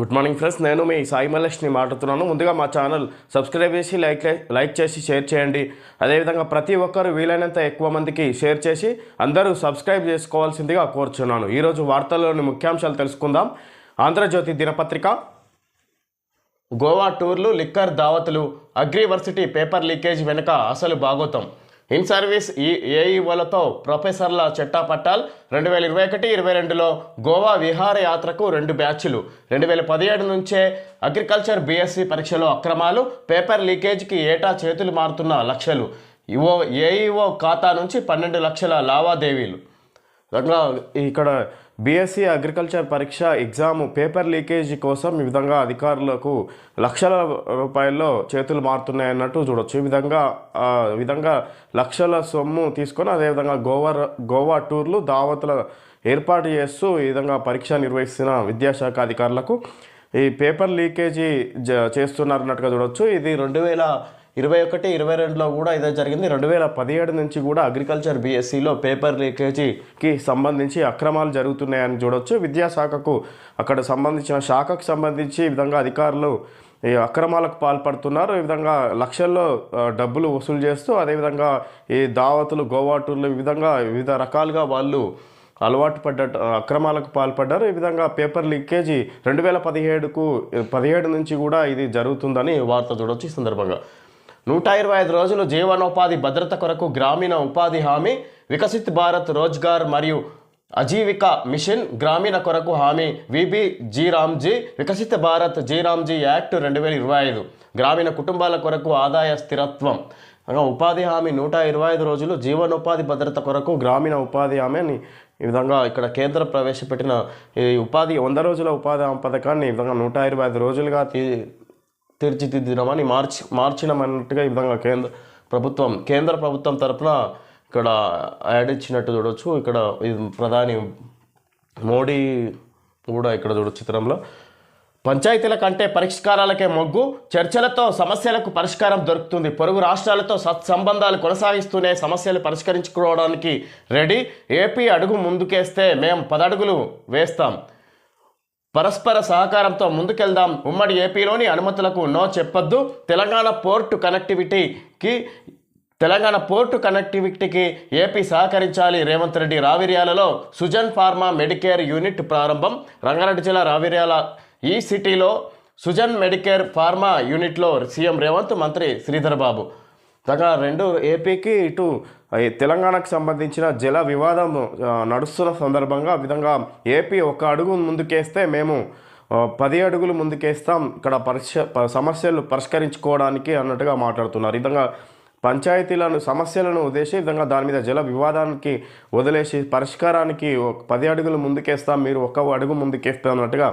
Good morning friends నేను మీ సాయి మల్లేష్ని మాట్లాడుతున్నాను. ముందుగా మా ఛానల్ సబ్స్క్రైబ్ చేసి లైక్ లైక్ చేసి షేర్ చేయండి. అదేవిధంగా ప్రతి ఒక్కరు వీలైనంత ఎక్కువ మందికి షేర్ చేసి అందరూ సబ్స్క్రైబ్ చేసుకోవాల్సిందిగా కోరుచున్నాను. ఈరోజు వార్తల్లోని ముఖ్యాంశాలు తెలుసుకుందాం. ఆంధ్రజ్యోతి దినపత్రిక. గోవా టూర్లు లిక్కర్ దావతులు అగ్రివర్సిటీ పేపర్ లీకేజ్ వెనుక అసలు భాగోతం ఇన్ సర్వీస్ ఈ ఏఈఓలతో ప్రొఫెసర్ల చట్టాపట్టాల్ రెండు వేల ఇరవై ఒకటి ఇరవై రెండులో గోవా విహారయాత్రకు రెండు బ్యాచ్లు. రెండు వేల పదిహేడు నుంచే అగ్రికల్చర్ బీఎస్సీ పరీక్షలో అక్రమాలు పేపర్ లీకేజ్కి ఏటా చేతులు మారుతున్న లక్షలు. ఇవో ఏఈఓ ఖాతా నుంచి పన్నెండు లక్షల లావాదేవీలు. విధంగా ఇక్కడ బీఎస్సీ అగ్రికల్చర్ పరీక్ష ఎగ్జామ్ పేపర్ లీకేజీ కోసం ఈ విధంగా అధికారులకు లక్షల రూపాయల్లో చేతులు మారుతున్నాయన్నట్టు చూడొచ్చు. ఈ విధంగా విధంగా లక్షల సొమ్ము తీసుకొని అదేవిధంగా గోవా గోవా టూర్లు దావతుల ఏర్పాటు చేస్తూ ఈ విధంగా పరీక్ష నిర్వహిస్తున్న విద్యాశాఖ అధికారులకు ఈ పేపర్ లీకేజీ జ చేస్తున్నారన్నట్టుగా చూడొచ్చు. ఇది రెండు వేల ఇరవై ఒకటి ఇరవై రెండులో కూడా ఇదే జరిగింది. రెండు వేల పదిహేడు నుంచి కూడా అగ్రికల్చర్ బీఎస్సీలో పేపర్ లీకేజీకి సంబంధించి అక్రమాలు జరుగుతున్నాయని చూడొచ్చు. విద్యాశాఖకు అక్కడ సంబంధించిన శాఖకు సంబంధించి ఈ విధంగా అధికారులు ఈ అక్రమాలకు పాల్పడుతున్నారు. ఈ విధంగా లక్షల్లో డబ్బులు వసూలు చేస్తూ అదేవిధంగా ఈ దావతులు గోవా టూర్లు ఈ విధంగా వివిధ రకాలుగా వాళ్ళు అలవాటు పడ్డ అక్రమాలకు పాల్పడ్డారు. ఈ విధంగా పేపర్ లీకేజీ రెండు వేల పదిహేడుకు పదిహేడు నుంచి కూడా ఇది జరుగుతుందని వార్త చూడవచ్చు ఈ సందర్భంగా. నూట ఇరవై ఐదు రోజులు జీవనోపాధి భద్రత కొరకు గ్రామీణ ఉపాధి హామీ వికసిత్ భారత్ రోజ్గార్ మరియు అజీవిక మిషన్ గ్రామీణ కొరకు హామీ విబి జీరామ్జీ వికసిత భారత్ జీరామ్జీ యాక్ట్ రెండు వేల ఇరవై ఐదు గ్రామీణ కుటుంబాల కొరకు ఆదాయ స్థిరత్వం. ఉపాధి హామీ నూట ఇరవై ఐదు రోజులు జీవనోపాధి భద్రత కొరకు గ్రామీణ ఉపాధి హామీ అని ఈ విధంగా ఇక్కడ కేంద్ర ప్రవేశపెట్టిన ఈ ఉపాధి వంద రోజుల ఉపాధి హామీ పథకాన్ని ఈ విధంగా నూట ఇరవై ఐదు రోజులుగా తీ తీర్చిదిద్దడమని మార్చి మార్చినమన్నట్టుగా ఈ విధంగా కేంద్ర ప్రభుత్వం కేంద్ర ప్రభుత్వం తరపున ఇక్కడ యాడ్ ఇచ్చినట్టు చూడొచ్చు. ఇక్కడ ప్రధాని మోడీ కూడా ఇక్కడ చూడొచ్చు చిత్రంలో. పంచాయతీల కంటే పరిష్కారాలకే మొగ్గు చర్చలతో సమస్యలకు పరిష్కారం దొరుకుతుంది. పొరుగు రాష్ట్రాలతో సత్సంబంధాలు కొనసాగిస్తూనే సమస్యలు పరిష్కరించుకోవడానికి రెడీ. ఏపీ అడుగు ముందుకేస్తే మేము పదడుగులు వేస్తాం. పరస్పర సహకారంతో ముందుకెళ్దాం. ఉమ్మడి ఏపీలోని అనుమతులకు నో చెప్పొద్దు. తెలంగాణ పోర్టు కనెక్టివిటీకి తెలంగాణ పోర్టు కనెక్టివిటీకి ఏపీ సహకరించాలి. రేవంత్ రెడ్డి రావిర్యాలలో సుజన్ ఫార్మా మెడికేర్ యూనిట్ ప్రారంభం. రంగారెడ్డి జిల్లా రావిర్యాల ఈ సిటీలో సుజన్ మెడికేర్ ఫార్మా యూనిట్లో సీఎం రేవంత్ మంత్రి శ్రీధర్ బాబు. కాగా రెండు ఏపీకి ఇటు తెలంగాణకు సంబంధించిన జల వివాదం నడుస్తున్న సందర్భంగా ఆ విధంగా ఏపీ ఒక అడుగు ముందుకేస్తే మేము పది అడుగులు ముందుకేస్తాం. ఇక్కడ పరిష సమస్యలు పరిష్కరించుకోవడానికి అన్నట్టుగా మాట్లాడుతున్నారు. విధంగా పంచాయతీలను సమస్యలను ఉద్దేశి విధంగా దాని మీద జల వివాదానికి వదిలేసి పరిష్కారానికి ఒక పది అడుగులు ముందుకేస్తాం. మీరు ఒక అడుగు ముందుకేస్తాం అన్నట్టుగా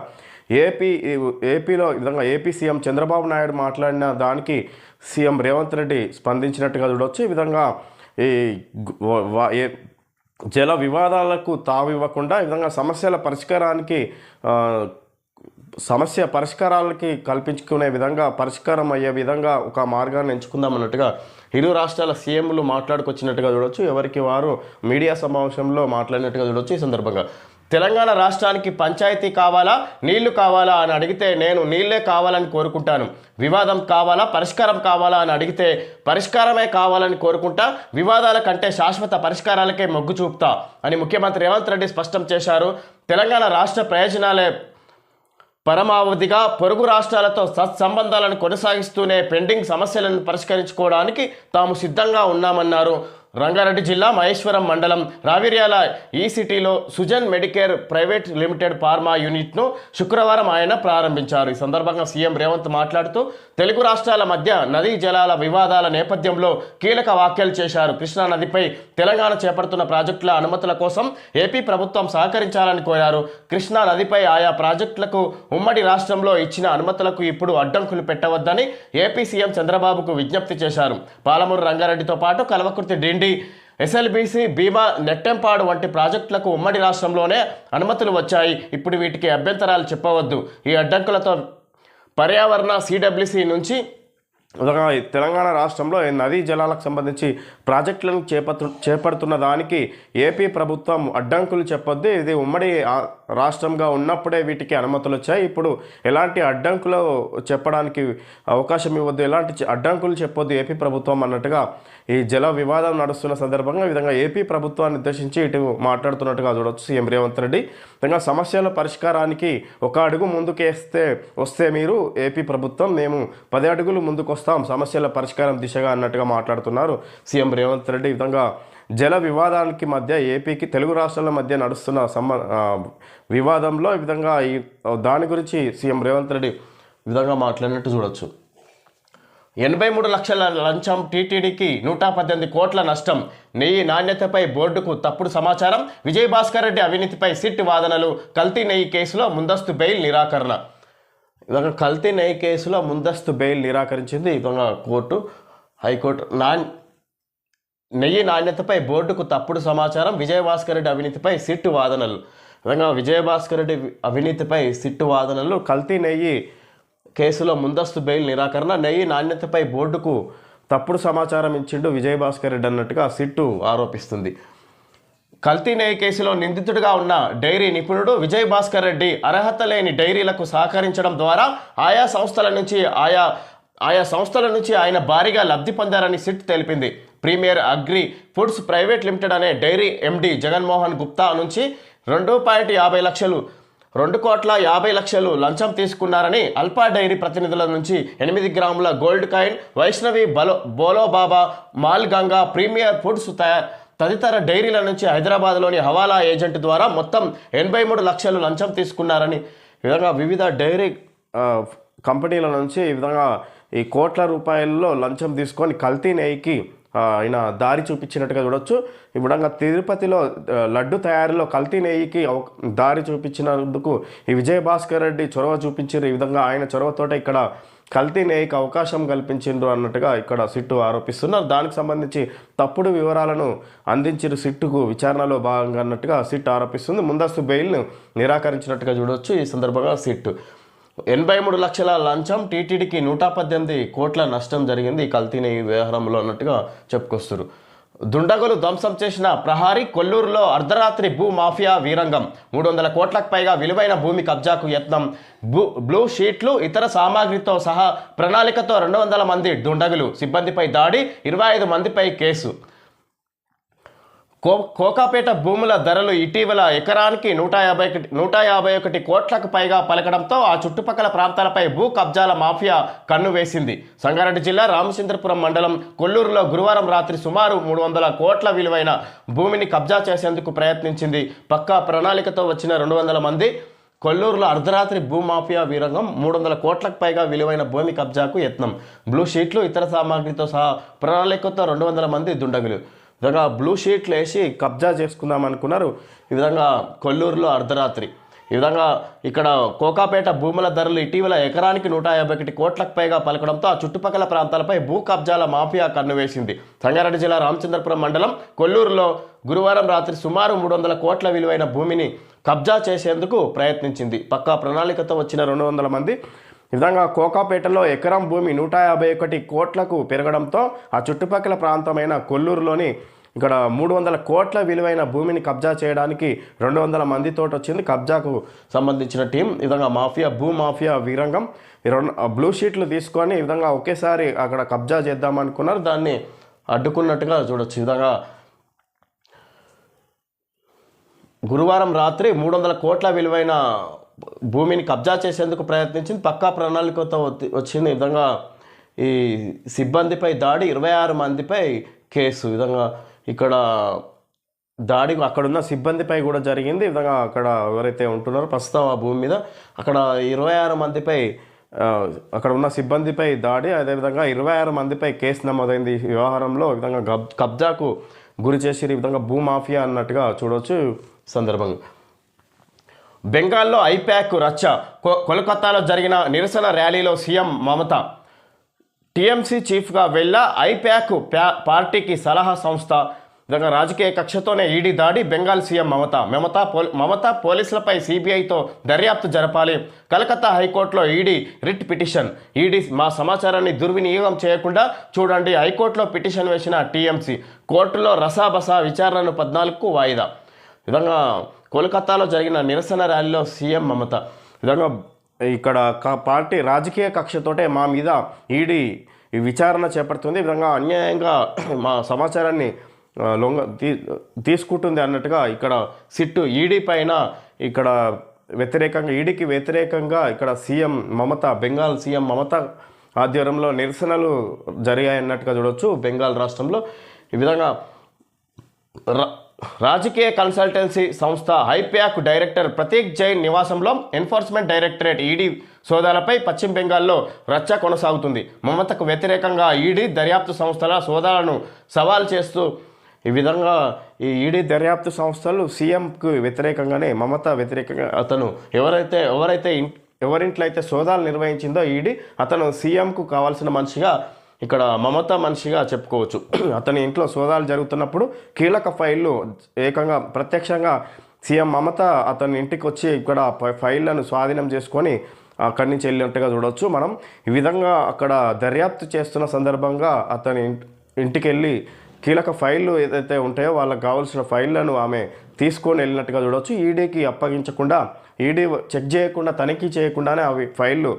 ఏపీ ఏపీలో విధంగా ఏపీ సీఎం చంద్రబాబు నాయుడు మాట్లాడిన దానికి సీఎం రేవంత్ రెడ్డి స్పందించినట్టుగా చూడవచ్చు ఈ విధంగా ఈ జల వివాదాలకు తావివ్వకుండా ఈ విధంగా సమస్యల పరిష్కారానికి సమస్య పరిష్కారాలకి కల్పించుకునే విధంగా పరిష్కారం అయ్యే విధంగా ఒక మార్గాన్ని ఎంచుకుందాం అన్నట్టుగా ఇరు రాష్ట్రాల సీఎంలు మాట్లాడుకొచ్చినట్టుగా చూడొచ్చు. ఎవరికి వారు మీడియా సమావేశంలో మాట్లాడినట్టుగా చూడొచ్చు ఈ సందర్భంగా. తెలంగాణ రాష్ట్రానికి పంచాయతీ కావాలా నీళ్ళు కావాలా అని అడిగితే నేను నీళ్ళే కావాలని కోరుకుంటాను. వివాదం కావాలా పరిష్కారం కావాలా అని అడిగితే పరిష్కారమే కావాలని కోరుకుంటా వివాదాల కంటే శాశ్వత పరిష్కారాలకే మొగ్గు చూపుతా అని ముఖ్యమంత్రి రేవంత్ రెడ్డి స్పష్టం చేశారు. తెలంగాణ రాష్ట్ర ప్రయోజనాలే పరమావధిగా పొరుగు రాష్ట్రాలతో సత్సంబంధాలను కొనసాగిస్తూనే పెండింగ్ సమస్యలను పరిష్కరించుకోవడానికి తాము సిద్ధంగా ఉన్నామన్నారు. రంగారెడ్డి జిల్లా మహేశ్వరం మండలం రావిర్యాల ఈ సిటీలో Sujan Medicare private limited pharma యూనిట్ను శుక్రవారం ఆయన ప్రారంభించారు. ఈ సందర్భంగా సీఎం రేవంత్ మాట్లాడుతూ తెలుగు రాష్ట్రాల మధ్య నదీ జలాల వివాదాల నేపథ్యంలో కీలక వ్యాఖ్యలు చేశారు. కృష్ణా నదిపై తెలంగాణ చేపడుతున్న ప్రాజెక్టుల అనుమతుల కోసం ఏపీ ప్రభుత్వం సహకరించాలని కోరారు. కృష్ణా నదిపై ఆయా ప్రాజెక్టులకు ఉమ్మడి రాష్ట్రంలో ఇచ్చిన అనుమతులకు ఇప్పుడు అడ్డంకులు పెట్టవద్దని ఏపీ సీఎం చంద్రబాబుకు విజ్ఞప్తి చేశారు. పాలమూరు రంగారెడ్డితో పాటు కల్వకుర్తి డిండి ఎస్ఎల్బీసీ భీమా నెట్టెంపాడు వంటి ప్రాజెక్టులకు ఉమ్మడి రాష్ట్రంలోనే అనుమతులు వచ్చాయి. ఇప్పుడు వీటికి అభ్యంతరాలు చెప్పవద్దు. ఈ అడ్డంకులతో పర్యావరణ సిడబ్ల్యూసి నుంచి తెలంగాణ రాష్ట్రంలో నదీ జలాలకు సంబంధించి ప్రాజెక్టులను చేపట్టు చేపడుతున్న దానికి ఏపీ ప్రభుత్వం అడ్డంకులు చెప్పొద్దు. ఇది ఉమ్మడి రాష్ట్రంగా ఉన్నప్పుడే వీటికి అనుమతులు వచ్చాయి. ఇప్పుడు ఎలాంటి అడ్డంకులు చెప్పడానికి అవకాశం ఇవ్వద్దు. ఎలాంటి అడ్డంకులు చెప్పొద్దు ఏపీ ప్రభుత్వం అన్నట్టుగా ఈ జల వివాదం నడుస్తున్న సందర్భంగా ఈ విధంగా ఏపీ ప్రభుత్వాన్ని ఉద్దేశించి ఇటు మాట్లాడుతున్నట్టుగా చూడొచ్చు. సీఎం రేవంత్ రెడ్డి విధంగా సమస్యల పరిష్కారానికి ఒక అడుగు ముందుకేస్తే వస్తే మీరు ఏపీ ప్రభుత్వం మేము పది అడుగులు ముందుకు వస్తాం సమస్యల పరిష్కారం దిశగా అన్నట్టుగా మాట్లాడుతున్నారు సీఎం రేవంత్ రెడ్డి. ఈ విధంగా జల వివాదానికి మధ్య ఏపీకి తెలుగు రాష్ట్రాల మధ్య నడుస్తున్న సంబ వివాదంలో ఈ విధంగా ఈ దాని గురించి సీఎం రేవంత్ రెడ్డి విధంగా మాట్లాడినట్టు చూడొచ్చు. ఎనభై మూడు లక్షల లంచం టీటీడీకి నూట పద్దెనిమిది కోట్ల నష్టం. నెయ్యి నాణ్యతపై బోర్డుకు తప్పుడు సమాచారం. విజయభాస్కర్ రెడ్డి అవినీతిపై సిట్ వాదనలు. కల్తీ నెయ్యి కేసులో ముందస్తు బెయిల్ నిరాకరణ. ఇదొక కల్తీ నెయ్యి కేసులో ముందస్తు బెయిల్ నిరాకరించింది ఇదొక కోర్టు హైకోర్టు. నా నెయ్యి నాణ్యతపై బోర్డుకు తప్పుడు సమాచారం. విజయభాస్కర్ రెడ్డి అవినీతిపై సిట్టు వాదనలు. విధంగా విజయభాస్కర్ రెడ్డి అవినీతిపై సిట్టు వాదనలు. కల్తీ నెయ్యి కేసులో ముందస్తు బెయిల్ నిరాకరణ నెయ్యి నాణ్యతపై బోర్డుకు తప్పుడు సమాచారం ఇచ్చిండు విజయభాస్కర్ రెడ్డి అన్నట్టుగా సిట్టు ఆరోపిస్తుంది. కల్తీ నెయ్యి కేసులో నిందితుడిగా ఉన్న డైరీ నిపుణుడు విజయ్ భాస్కర్ రెడ్డి అర్హత లేని డైరీలకు సహకరించడం ద్వారా ఆయా సంస్థల నుంచి ఆయా ఆయా సంస్థల నుంచి ఆయన భారీగా లబ్ధి పొందారని సిట్ తెలిపింది. Premier agri foods private limited అనే డైరీ ఎండి జగన్మోహన్ గుప్తా నుంచి రెండు పాయింట్ యాభై లక్షలు రెండు కోట్ల యాభై లక్షలు లంచం తీసుకున్నారని అల్పా డైరీ ప్రతినిధుల నుంచి ఎనిమిది గ్రాముల గోల్డ్ కాయిన్ వైష్ణవి బలో బోలోబాబా మాల్గంగా మాల్ గంగా ప్రీమియర్ ఫుడ్స్ తయా తదితర డైరీల నుంచి హైదరాబాద్లోని హవాలా ఏజెంట్ ద్వారా మొత్తం ఎనభై మూడు లక్షలు లంచం తీసుకున్నారని. విధంగా వివిధ డైరీ కంపెనీల నుంచి ఈ విధంగా ఈ కోట్ల రూపాయల్లో లంచం తీసుకొని కల్తీ నెయ్యికి ఆయన దారి చూపించినట్టుగా చూడొచ్చు. ఈ విధంగా తిరుపతిలో లడ్డు తయారీలో కల్తీ నెయ్యికి దారి చూపించినందుకు ఈ విజయభాస్కర్ రెడ్డి చొరవ చూపించారు. ఈ విధంగా ఆయన చొరవతోట ఇక్కడ కల్తీ నెయ్యికి అవకాశం కల్పించిండ్రు అన్నట్టుగా ఇక్కడ సిట్టు ఆరోపిస్తున్నారు. దానికి సంబంధించి తప్పుడు వివరాలను అందించిన సిట్టుకు విచారణలో భాగంగా అన్నట్టుగా సిట్ ఆరోపిస్తుంది. ముందస్తు బెయిల్ను నిరాకరించినట్టుగా చూడొచ్చు. ఈ సందర్భంగా సిట్టు ఎనభై మూడు లక్షల లంచం టీటీడీకి నూట పద్దెనిమిది కోట్ల నష్టం జరిగింది. ఈ కల్తీని వ్యవహారంలో అన్నట్టుగా చెప్పుకొస్తారు. దుండగులు ధ్వంసం చేసిన ప్రహారీ కొల్లూరులో అర్ధరాత్రి భూ మాఫియా వీరంగం. మూడు వందల కోట్లకు పైగా విలువైన భూమి కబ్జాకు యత్నం. బ్లూ బ్లూ షీట్లు ఇతర సామాగ్రితో సహా ప్రణాళికతో రెండు వందల మంది దుండగులు సిబ్బందిపై దాడి ఇరవై ఐదు మందిపై కేసు. కో కోకాపేట భూముల ధరలు ఇటీవల ఎకరానికి నూట యాభై ఒకటి నూట యాభై ఒకటి కోట్లకు పైగా పలకడంతో ఆ చుట్టుపక్కల ప్రాంతాలపై భూ కబ్జాల మాఫియా కన్ను వేసింది. సంగారెడ్డి జిల్లా రామచంద్రపురం మండలం కొల్లూరులో గురువారం రాత్రి సుమారు మూడు వందల కోట్ల విలువైన భూమిని కబ్జా చేసేందుకు ప్రయత్నించింది. పక్కా ప్రణాళికతో వచ్చిన రెండు వందల మంది కొల్లూరులో అర్ధరాత్రి భూమాఫియా వీరంగం మూడు వందల కోట్లకు పైగా విలువైన భూమి కబ్జాకు యత్నం. బ్లూ షీట్లు ఇతర సామాగ్రితో సహా ప్రణాళికతో రెండు వందల మంది దుండగులు. విధంగా బ్లూ షీట్లు వేసి కబ్జా చేసుకుందాం అనుకున్నారు. ఈ విధంగా కొల్లూరులో అర్ధరాత్రి. ఈ విధంగా ఇక్కడ కోకాపేట భూముల ధరలు ఇటీవల ఎకరానికి నూట యాభై ఒకటి కోట్లకు పైగా పలకడంతో ఆ చుట్టుపక్కల ప్రాంతాలపై భూ కబ్జాల మాఫియా కన్నువేసింది సంగారెడ్డి జిల్లా రామచంద్రపురం మండలం కొల్లూరులో గురువారం రాత్రి సుమారు మూడు వందల కోట్ల విలువైన భూమిని కబ్జా చేసేందుకు ప్రయత్నించింది. పక్కా ప్రణాళికతో వచ్చిన రెండు వందల మంది ఈ విధంగా కోకాపేటలో ఎకరం భూమి నూట యాభై ఒకటి కోట్లకు పెరగడంతో ఆ చుట్టుపక్కల ప్రాంతమైన కొల్లూరులోని ఇక్కడ మూడు వందల కోట్ల విలువైన భూమిని కబ్జా చేయడానికి రెండు వందల మందితో వచ్చింది. కబ్జాకు సంబంధించిన టీం ఈ విధంగా మాఫియా భూ మాఫియా వీరంగం ఈ రెండు బ్లూ షీట్లు తీసుకొని ఈ విధంగా ఒకేసారి అక్కడ కబ్జా చేద్దామనుకున్నారు. దాన్ని అడ్డుకున్నట్టుగా చూడొచ్చు. ఈ విధంగా గురువారం రాత్రి మూడు వందల కోట్ల విలువైన భూమిని కబ్జా చేసేందుకు ప్రయత్నించింది. పక్కా ప్రణాళికతో వచ్చింది. విధంగా ఈ సిబ్బందిపై దాడి ఇరవై ఆరు మందిపై కేసు. విధంగా ఇక్కడ దాడి అక్కడున్న సిబ్బందిపై కూడా జరిగింది. విధంగా అక్కడ ఎవరైతే ఉంటున్నారో ప్రస్తుతం ఆ భూమి మీద అక్కడ ఇరవై ఆరు మందిపై అక్కడ ఉన్న సిబ్బందిపై దాడి అదేవిధంగా ఇరవై ఆరు మందిపై కేసు నమోదైంది. ఈ వ్యవహారంలో విధంగా గబ్ కబ్జాకు గురి చేసి ఈ విధంగా భూమాఫియా అన్నట్టుగా చూడవచ్చు సందర్భంగా. బెంగాల్లో ఐప్యాక్ రచ్చ. కోల్కతాలో జరిగిన నిరసన ర్యాలీలో సీఎం మమత. టీఎంసీ చీఫ్గా వెళ్ళ ఐప్యాక్ ప్యా పార్టీకి సలహా సంస్థ. విధంగా రాజకీయ కక్షతోనే ఈడీ దాడి బెంగాల్ సీఎం మమత. మమత పోల్ మమత పోలీసులపై సిబిఐతో దర్యాప్తు జరపాలి. కలకత్తా హైకోర్టులో ఈడీ రిట్ పిటిషన్. ఈడీ మా సమాచారాన్ని దుర్వినియోగం చేయకుండా చూడండి హైకోర్టులో పిటిషన్ వేసిన టీఎంసీ. కోర్టులో రసాబసా విచారణను పద్నాలుగుకు వాయిదా. విధంగా కోల్కతాలో జరిగిన నిరసన ర్యాలీలో సీఎం మమత. విధంగా ఇక్కడ పార్టీ రాజకీయ కక్షతోటే మా మీద ఈడీ ఈ విచారణ చేపడుతుంది. ఈ విధంగా అన్యాయంగా మా సమాచారాన్ని లొంగ తీ తీసుకుంటుంది అన్నట్టుగా ఇక్కడ సిట్టు ఈడీ పైన ఇక్కడ వ్యతిరేకంగా ఈడీకి వ్యతిరేకంగా ఇక్కడ సీఎం మమత బెంగాల్ సీఎం మమత ఆధ్వర్యంలో నిరసనలు జరిగాయన్నట్టుగా చూడవచ్చు బెంగాల్ రాష్ట్రంలో. ఈ విధంగా రాజకీయ కన్సల్టెన్సీ సంస్థ హైప్యాక్ డైరెక్టర్ ప్రతీక్ జైన్ నివాసంలో ఎన్ఫోర్స్మెంట్ డైరెక్టరేట్ ఈడీ సోదాలపై పశ్చిమ బెంగాల్లో రచ్చ కొనసాగుతుంది. మమతకు వ్యతిరేకంగా ఈడీ దర్యాప్తు సంస్థల సోదాలను సవాల్ చేస్తూ ఈ విధంగా ఈ ఈడీ దర్యాప్తు సంస్థలు సీఎంకు వ్యతిరేకంగానే మమత వ్యతిరేకంగా అతను ఎవరైతే ఎవరైతే ఇన్- ఎవరింట్లో అయితే సోదాలు నిర్వహించిందో ఈడీ అతను సీఎంకు కావాల్సిన మనిషిగా ఇక్కడ మమత మనిషిగా చెప్పుకోవచ్చు. అతని ఇంట్లో సోదాలు జరుగుతున్నప్పుడు కీలక ఫైళ్ళు ఏకంగా ప్రత్యక్షంగా సీఎం మమత అతని ఇంటికి వచ్చి ఇక్కడ ఫైళ్ళను స్వాధీనం చేసుకొని అక్కడి నుంచి వెళ్ళినట్టుగా చూడవచ్చు మనం ఈ విధంగా అక్కడ దర్యాప్తు చేస్తున్న సందర్భంగా అతని ఇంటికి వెళ్ళి కీలక ఫైళ్ళు ఏదైతే ఉంటాయో వాళ్ళకి కావాల్సిన ఫైళ్ళను ఆమె తీసుకొని వెళ్ళినట్టుగా చూడవచ్చు ఈడీకి అప్పగించకుండా ఈడీ చెక్ చేయకుండా తనిఖీ చేయకుండానే అవి ఫైళ్ళు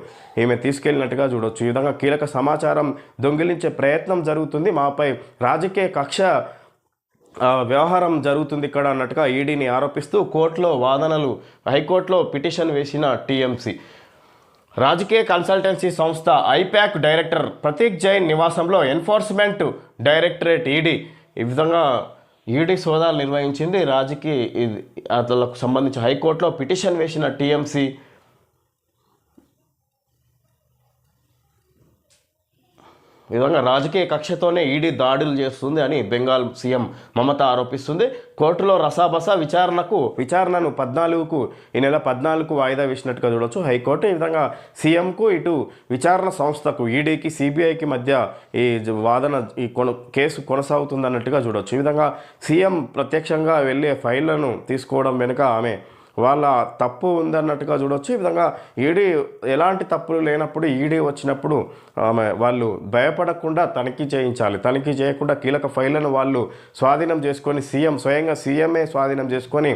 ఈమె తీసుకెళ్ళినట్టుగా చూడవచ్చు ఈ విధంగా కీలక సమాచారం దొంగిలించే ప్రయత్నం జరుగుతుంది. మాపై రాజకీయ కక్ష వ్యవహారం జరుగుతుంది ఇక్కడ అన్నట్టుగా ఈడీని ఆరోపిస్తూ కోర్టులో వాదనలు హైకోర్టులో పిటిషన్ వేసిన టీఎంసీ. రాజకీయ కన్సల్టెన్సీ సంస్థ ఐప్యాక్ డైరెక్టర్ ప్రతీక్ జైన్ నివాసంలో ఎన్ఫోర్స్మెంట్ డైరెక్టరేట్ ఈడీ. ఈ విధంగా ఈడీ సోదాలు నిర్వహించింది రాజకీయ ఇది అతలకు సంబంధించి హైకోర్టులో పిటిషన్ వేసిన టీఎంసీ విధంగా రాజకీయ కక్షతోనే ఈడీ దాడులు చేస్తుంది అని బెంగాల్ సీఎం మమత ఆరోపిస్తుంది. కోర్టులో రసాబసా విచారణకు విచారణను పద్నాలుగుకు ఈ నెల పద్నాలుగుకు వాయిదా వేసినట్టుగా చూడొచ్చు. హైకోర్టు ఈ విధంగా సీఎంకు ఇటు విచారణ సంస్థకు ఈడీకి సిబిఐకి మధ్య ఈ వాదన ఈ కొన కేసు కొనసాగుతుందన్నట్టుగా చూడొచ్చు. ఈ విధంగా సీఎం ప్రత్యక్షంగా వెళ్ళే ఫైళ్ళను తీసుకోవడం వెనుక ఆమె వాళ్ళ తప్పు ఉందన్నట్టుగా చూడొచ్చు. ఈ విధంగా ఈడీ ఎలాంటి తప్పులు లేనప్పుడు ఈడీ వచ్చినప్పుడు ఆమె వాళ్ళు భయపడకుండా తనిఖీ చేయించాలి. తనిఖీ చేయకుండా కీలక ఫైళ్ళను వాళ్ళు స్వాధీనం చేసుకొని సీఎం స్వయంగా సీఎంఏ స్వాధీనం చేసుకొని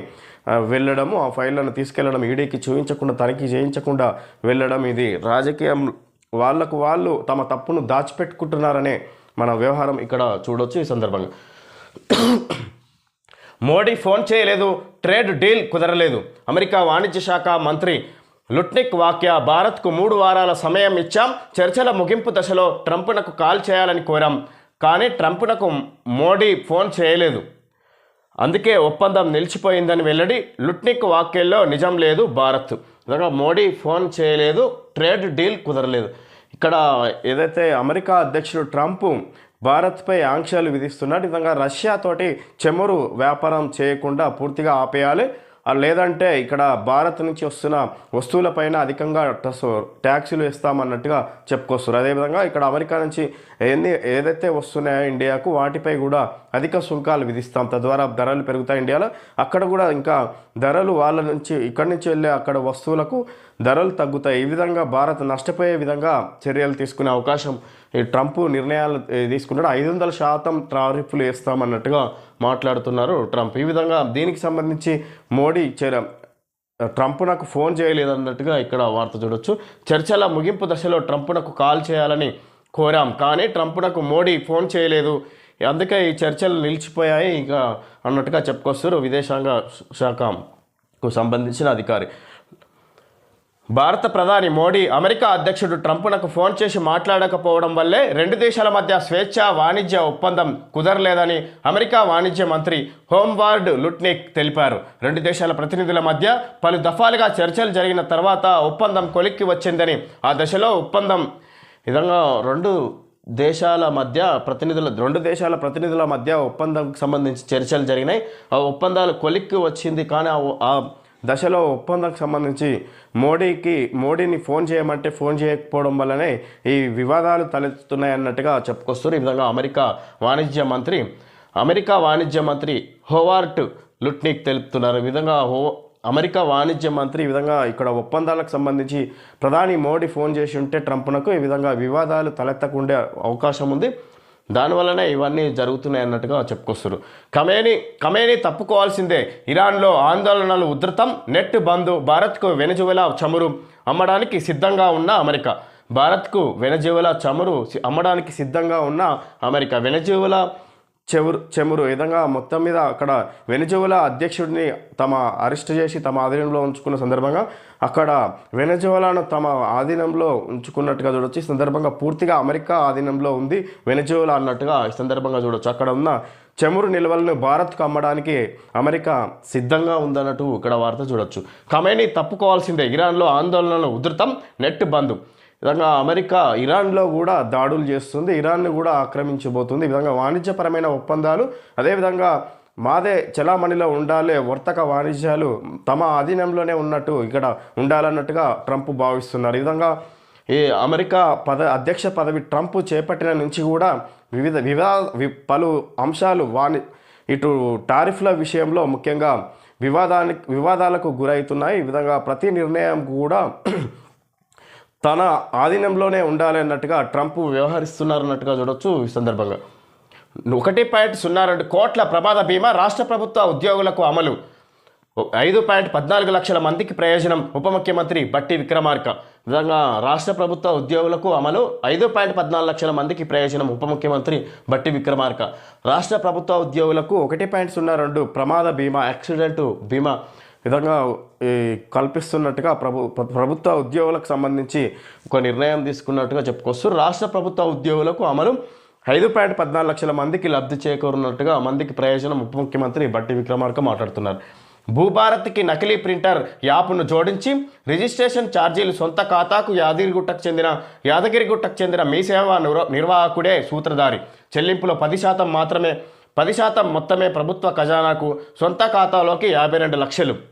వెళ్ళడము ఆ ఫైళ్ళను తీసుకెళ్ళడం ఈడీకి చూపించకుండా తనిఖీ చేయించకుండా వెళ్ళడం ఇది రాజకీయం వాళ్ళకు వాళ్ళు తమ తప్పును దాచిపెట్టుకుంటున్నారనే మన వ్యవహారం ఇక్కడ చూడొచ్చు ఈ సందర్భంగా. మోడీ ఫోన్ చేయలేదు ట్రేడ్ డీల్ కుదరలేదు. అమెరికా వాణిజ్య శాఖ మంత్రి లుట్నిక్ వాక్య భారత్కు మూడు వారాల సమయం ఇచ్చాం చర్చల ముగింపు దశలో ట్రంప్నకు కాల్ చేయాలని కోరాం కానీ ట్రంప్నకు మోడీ ఫోన్ చేయలేదు. అందుకే ఒప్పందం నిలిచిపోయిందని వెల్లడి లుట్నిక్ వాక్యంలో నిజం లేదు భారత్. మోడీ ఫోన్ చేయలేదు ట్రేడ్ డీల్ కుదరలేదు. ఇక్కడ ఏదైతే అమెరికా అధ్యక్షుడు ట్రంప్ భారత్పై ఆంక్షలు విధిస్తున్నాడు ఈ విధంగా రష్యాతోటి చెమురు వ్యాపారం చేయకుండా పూర్తిగా ఆపేయాలి. లేదంటే ఇక్కడ భారత్ నుంచి వస్తున్న వస్తువులపైన అధికంగా టస్ ట్యాక్సులు ఇస్తామన్నట్టుగా చెప్పుకొస్తారు అదేవిధంగా ఇక్కడ అమెరికా నుంచి ఎన్ని ఏదైతే వస్తున్నాయో ఇండియాకు వాటిపై కూడా అధిక సుంకాలు విధిస్తాం. తద్వారా ధరలు పెరుగుతాయి ఇండియాలో. అక్కడ కూడా ఇంకా ధరలు వాళ్ళ నుంచి ఇక్కడి నుంచి వెళ్ళే అక్కడ వస్తువులకు ధరలు తగ్గుతాయి. ఈ విధంగా భారత్ నష్టపోయే విధంగా చర్యలు తీసుకునే అవకాశం ఈ ట్రంప్ నిర్ణయాలు తీసుకుంటాడు. తీసుకున్నాడు ఐదు వందల శాతం టారిఫ్లు వేస్తామన్నట్టుగా మాట్లాడుతున్నారు ట్రంప్. ఈ విధంగా దీనికి సంబంధించి మోడీ చర్య ట్రంప్ నాకు ఫోన్ చేయలేదన్నట్టుగా ఇక్కడ వార్త చూడొచ్చు. చర్చల ముగింపు దశలో ట్రంప్ నాకు కాల్ చేయాలని కోరాం కానీ ట్రంప్ నాకు మోడీ ఫోన్ చేయలేదు. అందుకే ఈ చర్చలు నిలిచిపోయాయి ఇక అన్నట్టుగా చెప్పుకొస్తారు విదేశాంగ శాఖకు సంబంధించిన అధికారి. భారత ప్రధాని మోడీ అమెరికా అధ్యక్షుడు ట్రంప్నకు ఫోన్ చేసి మాట్లాడకపోవడం వల్లే రెండు దేశాల మధ్య స్వేచ్ఛ వాణిజ్య ఒప్పందం కుదరలేదని అమెరికా వాణిజ్య మంత్రి హోంవార్డ్ లుట్నిక్ తెలిపారు. రెండు దేశాల ప్రతినిధుల మధ్య పలు దఫాలుగా చర్చలు జరిగిన తర్వాత ఒప్పందం కొలిక్కి వచ్చిందని ఆ దశలో ఒప్పందం విధంగా రెండు దేశాల మధ్య ప్రతినిధుల రెండు దేశాల ప్రతినిధుల మధ్య ఒప్పందంకి సంబంధించి చర్చలు జరిగినాయి. ఆ ఒప్పందాలు కొలిక్కి వచ్చింది కానీ ఆ దశలో ఒప్పందంకి సంబంధించి మోడీకి మోడీని ఫోన్ చేయమంటే ఫోన్ చేయకపోవడం వల్లనే ఈ వివాదాలు తలెత్తుతున్నాయి అన్నట్టుగా చెప్పుకొస్తారు ఈ విధంగా అమెరికా వాణిజ్య మంత్రి అమెరికా వాణిజ్య మంత్రి హోవార్ట్ లుట్నిక్ తెలుపుతున్నారు. ఈ విధంగా హో అమెరికా వాణిజ్య మంత్రి ఈ విధంగా ఇక్కడ ఒప్పందాలకు సంబంధించి ప్రధాని మోడీ ఫోన్ చేసి ఉంటే ట్రంప్నకు ఈ విధంగా వివాదాలు తలెత్తకుండే అవకాశం ఉంది. దానివల్లనే ఇవన్నీ జరుగుతున్నాయి అన్నట్టుగా చెప్పుకొస్తారు కమేని కమేని తప్పుకోవాల్సిందే. ఇరాన్లో ఆందోళనలు ఉధృతం. నెట్ బంద్ భారత్కు వెనుజువెలా చమురు అమ్మడానికి సిద్ధంగా ఉన్న అమెరికా. భారత్కు వెనజువెలా చమురు సి- అమ్మడానికి సిద్ధంగా ఉన్న అమెరికా. వెనజువెలా చెవురు చెమురు. ఈ విధంగా మొత్తం మీద అక్కడ వెనజువలా అధ్యక్షుడిని తమ అరెస్ట్ చేసి తమ ఆధీనంలో ఉంచుకున్న సందర్భంగా అక్కడ వెనజువలాను తమ ఆధీనంలో ఉంచుకున్నట్టుగా చూడొచ్చు. ఈ సందర్భంగా పూర్తిగా అమెరికా ఆధీనంలో ఉంది. వెనజువలా అన్నట్టుగా ఈ సందర్భంగా చూడొచ్చు. అక్కడ ఉన్న చమురు నిల్వలను భారత్కు అమ్మడానికి అమెరికా సిద్ధంగా ఉందన్నట్టు ఇక్కడ వార్త చూడొచ్చు. కమేని తప్పుకోవాల్సిందే. ఇరాన్లో ఆందోళనలు ఉధృతం. నెట్ బంద్. విధంగా అమెరికా ఇరాన్లో కూడా దాడులు చేస్తుంది ఇరాన్ను కూడా ఆక్రమించబోతుంది. ఈ విధంగా వాణిజ్యపరమైన ఒప్పందాలు అదేవిధంగా మాదే చలామణిలో ఉండాలి వర్తక వాణిజ్యాలు తమ ఆధీనంలోనే ఉన్నట్టు ఇక్కడ ఉండాలన్నట్టుగా ట్రంప్ భావిస్తున్నారు. ఈ విధంగా ఈ అమెరికా పద అధ్యక్ష పదవి ట్రంప్ చేపట్టిన నుంచి కూడా వివిధ వివా పలు అంశాలు వాణి ఇటు టారిఫ్ల విషయంలో ముఖ్యంగా వివాదానికి వివాదాలకు గురవుతున్నాయి. ఈ విధంగా ప్రతి నిర్ణయం కూడా తన ఆధీనంలోనే ఉండాలి అన్నట్టుగా ట్రంప్ వ్యవహరిస్తున్నారన్నట్టుగా చూడొచ్చు ఈ సందర్భంగా. ఒకటి పాయింట్ సున్నా రెండు కోట్ల ప్రమాద బీమా రాష్ట్ర ప్రభుత్వ ఉద్యోగులకు అమలు. ఐదు పాయింట్ పద్నాలుగు లక్షల మందికి ప్రయోజనం ఉప ముఖ్యమంత్రి బట్టి విక్రమార్క. విధంగా రాష్ట్ర ప్రభుత్వ ఉద్యోగులకు అమలు ఐదు పాయింట్ పద్నాలుగు లక్షల మందికి ప్రయోజనం ఉప ముఖ్యమంత్రి బట్టి విక్రమార్క. రాష్ట్ర ప్రభుత్వ ఉద్యోగులకు ఒకటి పాయింట్ సున్నా రెండు ప్రమాద బీమా యాక్సిడెంట్ బీమా. విధంగా ఈ కల్పిస్తున్నట్టుగా ప్రభు ప్రభుత్వ ఉద్యోగులకు సంబంధించి ఒక నిర్ణయం తీసుకున్నట్టుగా చెప్పుకొస్తూ రాష్ట్ర ప్రభుత్వ ఉద్యోగులకు అమలు ఐదు పాయింట్ పద్నాలుగు లక్షల మందికి లబ్ధి చేకూరున్నట్టుగా మందికి ప్రయోజనం ఉప ముఖ్యమంత్రి బట్టి విక్రమార్క మాట్లాడుతున్నారు. భూభారత్కి నకిలీ ప్రింటర్ యాప్ను జోడించి రిజిస్ట్రేషన్ ఛార్జీలు సొంత ఖాతాకు యాదగిరిగుట్టకు చెందిన యాదగిరిగుట్టకు చెందిన మీ సేవా నిర్వ- నిర్వాహకుడే సూత్రధారి. చెల్లింపులో పది శాతం మాత్రమే పది శాతం మొత్తమే ప్రభుత్వ ఖజానాకు సొంత ఖాతాలోకి యాభై రెండు లక్షలు.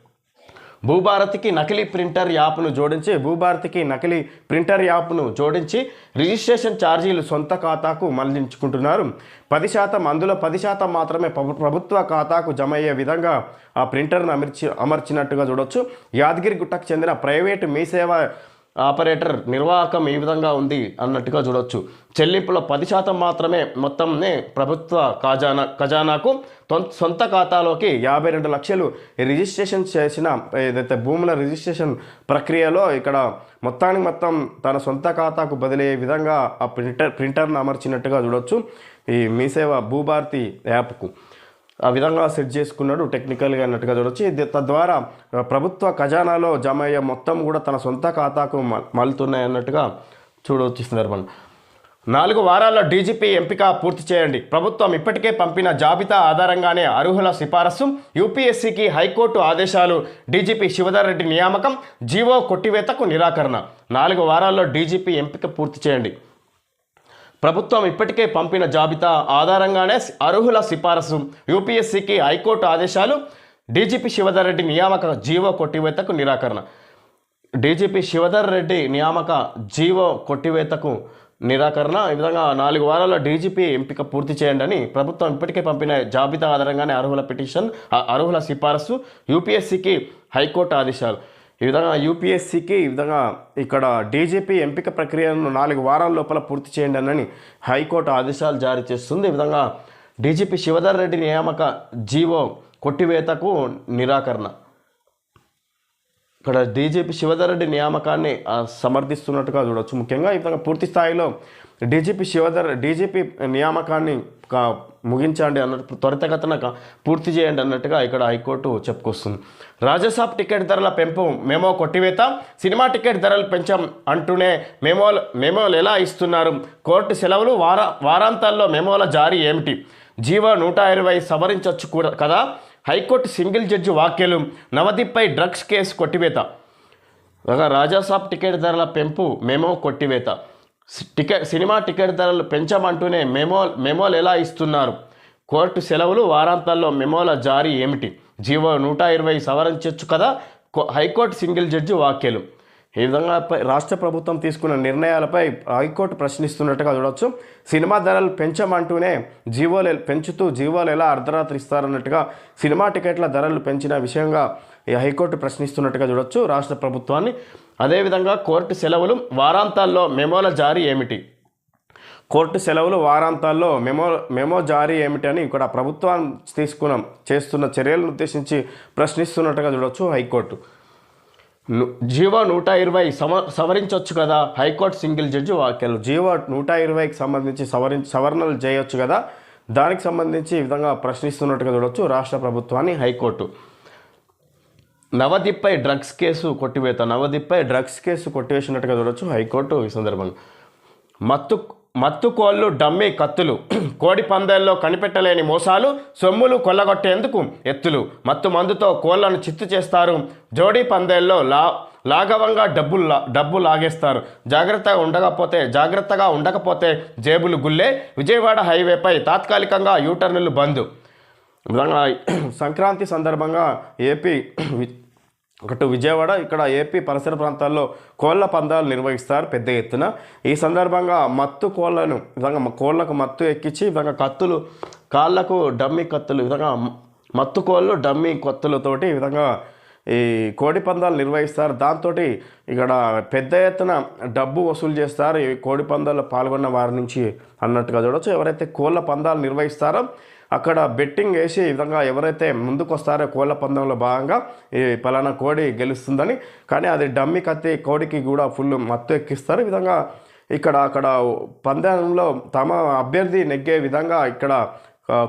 భూభారతికి నకిలీ ప్రింటర్ యాప్ను జోడించి భూభారతికి నకిలీ ప్రింటర్ యాప్ను జోడించి రిజిస్ట్రేషన్ ఛార్జీలు సొంత ఖాతాకు మళ్ళించుకుంటున్నారు. పది శాతం అందులో పది శాతం మాత్రమే ప్రభుత్వ ఖాతాకు జమ అయ్యే విధంగా ఆ ప్రింటర్ను అమర్చి అమర్చినట్టుగా చూడొచ్చు. యాదగిరిగుట్టకు చెందిన ప్రైవేటు మీ సేవ ఆపరేటర్ నిర్వాహకం ఈ విధంగా ఉంది అన్నట్టుగా చూడొచ్చు. చెల్లింపుల పది శాతం మాత్రమే మొత్తంనే ప్రభుత్వ ఖజానా ఖజానాకు సొంత ఖాతాలోకి యాభై రెండు లక్షలు రిజిస్ట్రేషన్ చేసిన ఏదైతే భూముల రిజిస్ట్రేషన్ ప్రక్రియలో ఇక్కడ మొత్తానికి మొత్తం తన సొంత ఖాతాకు బదిలయ్యే విధంగా ఆ ప్రింటర్ ప్రింటర్ను అమర్చినట్టుగా చూడొచ్చు ఈ మీసేవ భూభారతి యాప్కు. విధంగా సెట్ చేసుకున్నాడు టెక్నికల్గా అన్నట్టుగా చూడొచ్చు. ఇది తద్వారా ప్రభుత్వ ఖజానాలో జమ అయ్యే మొత్తం కూడా తన సొంత ఖాతాకు మ- మలుతున్నాయి అన్నట్టుగా చూడవచ్చు ఈ నాలుగు వారాల్లో డీజీపీ ఎంపిక పూర్తి చేయండి. ప్రభుత్వం ఇప్పటికే పంపిన జాబితా ఆధారంగానే అర్హుల సిఫారసు యూపీఎస్సీకి హైకోర్టు ఆదేశాలు డీజీపీ శివధర్ రెడ్డి నియామకం జీవో కొట్టివేతకు నిరాకరణ. నాలుగు వారాల్లో డీజీపీ ఎంపిక పూర్తి చేయండి. ప్రభుత్వం ఇప్పటికే పంపిన జాబితా ఆధారంగానే అర్హుల సిఫారసు. యూపీఎస్సీకి హైకోర్టు ఆదేశాలు. డీజీపీ శివధర్ రెడ్డి నియామక జీవో కొట్టివేతకు నిరాకరణ. డీజీపీ శివధర్ రెడ్డి నియామక జీవో కొట్టివేతకు నిరాకరణ. ఈ విధంగా నాలుగు వారాల్లో డీజీపీ ఎంపిక పూర్తి చేయండి అని ప్రభుత్వం ఇప్పటికే పంపిన జాబితా ఆధారంగానే అర్హుల పిటిషన్ అర్హుల సిఫారసు. యూపీఎస్సీకి హైకోర్టు ఆదేశాలు. ఈ విధంగా యూపీఎస్సీకి ఈ విధంగా ఇక్కడ డీజీపీ ఎంపిక ప్రక్రియను నాలుగు వారాల లోపల పూర్తి చేయండి అని హైకోర్టు ఆదేశాలు జారీ చేస్తుంది. ఈ విధంగా డీజీపీ శివధర్ రెడ్డి నియామక జీవో కొట్టివేతకు నిరాకరణ. ఇక్కడ డీజీపీ శివధర్ రెడ్డి నియామకాన్ని సమర్థిస్తున్నట్టుగా చూడొచ్చు. ముఖ్యంగా ఈ విధంగా పూర్తి స్థాయిలో డీజీపీ శివధర్ డీజీపీ నియామకాన్ని కా- ముగించండి అన్నట్టు త్వరితగతన పూర్తి చేయండి అన్నట్టుగా ఇక్కడ హైకోర్టు చెప్పుకొస్తుంది. రాజ్యసభ టికెట్ ధరల పెంపు మేమో కొట్టివేత సినిమా టికెట్ ధరలు పెంచాం అంటూనే మేమో మేమోలు ఎలా ఇస్తున్నారు? కోర్టు సెలవులు వార వారాంతాల్లో మేమోల జారీ ఏమిటి? జీవో నూట ఇరవై సవరించవచ్చు కూడా కదా? హైకోర్టు సింగిల్ జడ్జి వాక్యలు నవదీప్పై డ్రగ్స్ కేసు కొట్టివేత. రాజాసాబ్ టికెట్ ధరల పెంపు మేమో కొట్టివేత. టికెట్ సినిమా టికెట్ ధరలు పెంచమంటూనే మెమో మెమోలు ఎలా ఇస్తున్నారు? కోర్టు సెలవులు వారాంతాల్లో మెమోల జారీ ఏమిటి? జీవో నూట ఇరవై సవరించవచ్చు కదా? కో- హైకోర్టు సింగిల్ జడ్జి వ్యాఖ్యలు. ఈ విధంగా పై- రాష్ట్ర ప్రభుత్వం తీసుకున్న నిర్ణయాలపై హైకోర్టు ప్రశ్నిస్తున్నట్టుగా చూడవచ్చు సినిమా ధరలు పెంచమంటూనే జీవోలు పెంచుతూ జీవోలు ఎలా అర్ధరాత్రి ఇస్తారన్నట్టుగా సినిమా టికెట్ల ధరలు పెంచిన విషయంగా ఈ హైకోర్టు ప్రశ్నిస్తున్నట్టుగా చూడవచ్చు రాష్ట్ర ప్రభుత్వాన్ని. అదేవిధంగా కోర్టు సెలవులు వారాంతాల్లో మెమోల జారీ ఏమిటి? కోర్టు సెలవులు వారాంతాల్లో మెమో మెమో జారీ ఏమిటని ఇక్కడ ప్రభుత్వం తీసుకున్న చేస్తున్న చర్యలను ఉద్దేశించి ప్రశ్నిస్తున్నట్టుగా చూడవచ్చు హైకోర్టు. జీవో నూట ఇరవై సవ సవరించవచ్చు కదా? హైకోర్టు సింగిల్ జడ్జి వ్యాఖ్యలు జీవో నూట ఇరవైకి సంబంధించి సవరించి సవరణలు చేయొచ్చు కదా? దానికి సంబంధించి ఈ విధంగా ప్రశ్నిస్తున్నట్టుగా చూడొచ్చు రాష్ట్ర ప్రభుత్వాన్ని హైకోర్టు. నవదీప్పై డ్రగ్స్ కేసు కొట్టివేత నవదీప్పై డ్రగ్స్ కేసు కొట్టివేసినట్టుగా చూడొచ్చు హైకోర్టు ఈ సందర్భంగా మత్తు మత్తు కోళ్ళు డమ్మి కత్తులు. కోడి పందాల్లో కనిపెట్టలేని మోసాలు సొమ్ములు కొల్లగొట్టేందుకు ఎత్తులు. మత్తు మందుతో కోళ్ళను చిత్తు చేస్తారు. జోడీ పందేల్లో లా లాఘవంగా డబ్బులు లా- డబ్బు లాగేస్తారు. జాగ్రత్తగా ఉండకపోతే జాగ్రత్తగా ఉండకపోతే జేబులు గుల్లే. విజయవాడ హైవేపై తాత్కాలికంగా యూటర్నులు బంద్. సంక్రాంతి సందర్భంగా ఏపీ ఒకటి విజయవాడ ఇక్కడ ఏపీ పరిసర ప్రాంతాల్లో కోళ్ళ పందాలు నిర్వహిస్తారు పెద్ద ఎత్తున. ఈ సందర్భంగా మత్తు కోళ్ళను విధంగా కోళ్ళకు కోళ్ళకు మత్తు ఎక్కించి విధంగా కత్తులు కాళ్ళకు డమ్మీ కత్తులు విధంగా మత్తు కోళ్ళు డమ్మీ కత్తులతోటి ఈ విధంగా ఈ కోడి పందాలు నిర్వహిస్తారు. దాంతో ఇక్కడ పెద్ద ఎత్తున డబ్బు వసూలు చేస్తారు. ఈ కోడి పందాల్లో పాల్గొన్న వారి నుంచి అన్నట్టుగా చూడవచ్చు ఎవరైతే కోళ్ళ పందాలు నిర్వహిస్తారో అక్కడ బెట్టింగ్ వేసి ఈ విధంగా ఎవరైతే ముందుకు వస్తారో కోళ్ళ పందంలో భాగంగా ఈ పలానా కోడి గెలుస్తుందని కానీ అది డమ్మి కత్తి కోడికి కూడా ఫుల్ మత్తు ఎక్కిస్తారు. ఈ విధంగా ఇక్కడ అక్కడ పందెంలో తమ అభ్యర్థి నెగ్గే విధంగా ఇక్కడ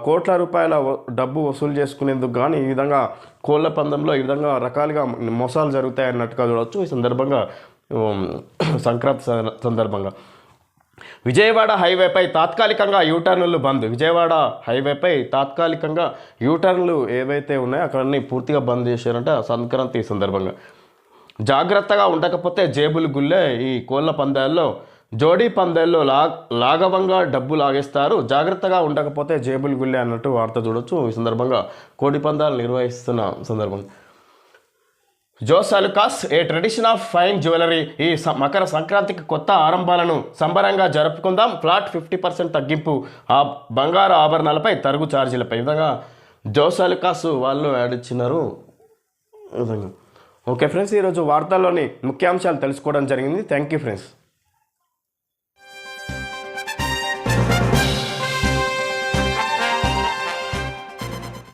కోట్ల రూపాయల డబ్బు వసూలు చేసుకునేందుకు కానీ ఈ విధంగా కోళ్ళ పందంలో ఈ విధంగా రకాలుగా మోసాలు జరుగుతాయి అన్నట్టుగా చూడవచ్చు ఈ సందర్భంగా సంక్రాంతి సందర్భంగా. విజయవాడ హైవేపై తాత్కాలికంగా యూటర్న్లు బంద్. విజయవాడ హైవేపై తాత్కాలికంగా యూటర్న్లు ఏవైతే ఉన్నాయో అక్కడన్నీ పూర్తిగా బంద్ చేశారంటే సంక్రాంతి సందర్భంగా. జాగ్రత్తగా ఉండకపోతే జేబులు గుల్లే ఈ కోళ్ళ పందాల్లో జోడీ పందాల్లో లా లాఘవంగా డబ్బు లాగేస్తారు. జాగ్రత్తగా ఉండకపోతే జేబులు గుల్లే అన్నట్టు వార్త చూడొచ్చు. ఈ సందర్భంగా కోడి పందాలు నిర్వహిస్తున్న సందర్భంగా Jos Alukkas a tradition of fine jewellery? ఈ మకర సంక్రాంతికి కొత్త ఆరంభాలను సంబరంగా జరుపుకుందాం. ఫ్లాట్ ఫిఫ్టీ పర్సెంట్ తగ్గింపు ఆ బంగారు ఆభరణాలపై తరుగు ఛార్జీలపై విధంగా జోసాలుకాస్ వాళ్ళు యాడ్ ఇచ్చినారు. విధంగా ఓకే ఫ్రెండ్స్ ఈరోజు వార్తల్లోని ముఖ్యాంశాలు తెలుసుకోవడం జరిగింది. Thank you friends.